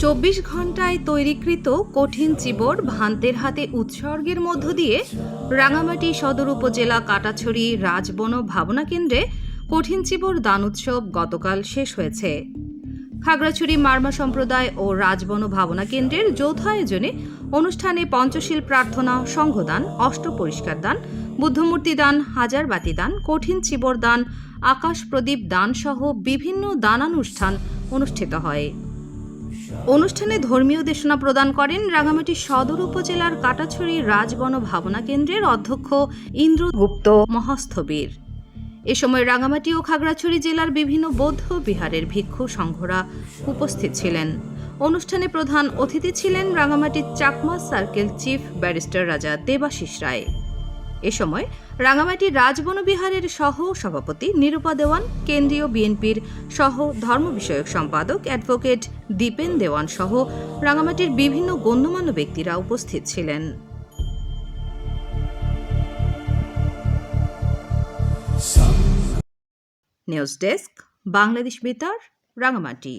চব্বিশ ঘন্টায় তৈরিকৃত কঠিন চিবর ভান্তের হাতে উৎসর্গের মধ্য দিয়ে রাঙামাটি সদর উপজেলা কাটাছড়ি রাজবন ভাবনা কেন্দ্রে কঠিন চিবর দান উৎসব গতকাল শেষ হয়েছে। খাগড়াছড়ি মার্মা সম্প্রদায় ও রাজবন ভাবনা কেন্দ্রের যৌথ আয়োজনে অনুষ্ঠানে পঞ্চশীল প্রার্থনা, সংঘদান, অষ্ট পরিষ্কার দান, বুদ্ধমূর্তি দান, হাজার বাতি দান, কঠিন চিবর দান, আকাশ প্রদীপ দান সহ বিভিন্ন দানানুষ্ঠান অনুষ্ঠিত হয়। অনুষ্ঠানে ধর্মীয় দেশনা প্রদান করেন রাঙামাটি সদর উপজেলার কাটাছড়ি রাজবন ভাবনা কেন্দ্রের অধ্যক্ষ ইন্দ্রগুপ্ত মহাস্থবীর। এ সময় রাঙামাটি ও খাগড়াছড়ি জেলার বিভিন্ন বৌদ্ধ বিহারের ভিক্ষু সংঘরা উপস্থিত ছিলেন। অনুষ্ঠানে প্রধান অতিথি ছিলেন রাঙামাটির চাকমা সার্কেল চিফ ব্যারিস্টার রাজা দেবাশিস রায়। এ সময় রাঙামাটি রাজবন বিহারের সহ সভাপতি নিরূপা দেওয়ান, কেন্দ্রীয় বিএনপির সহ ধর্ম বিষয়ক সম্পাদক অ্যাডভোকেট দীপেন দেওয়ান সহ রাঙামাটির বিভিন্ন গণ্যমান্য ব্যক্তিরা উপস্থিত ছিলেন। নিউজ ডেস্ক, বাংলাদেশ বেতার, রাঙামাটি।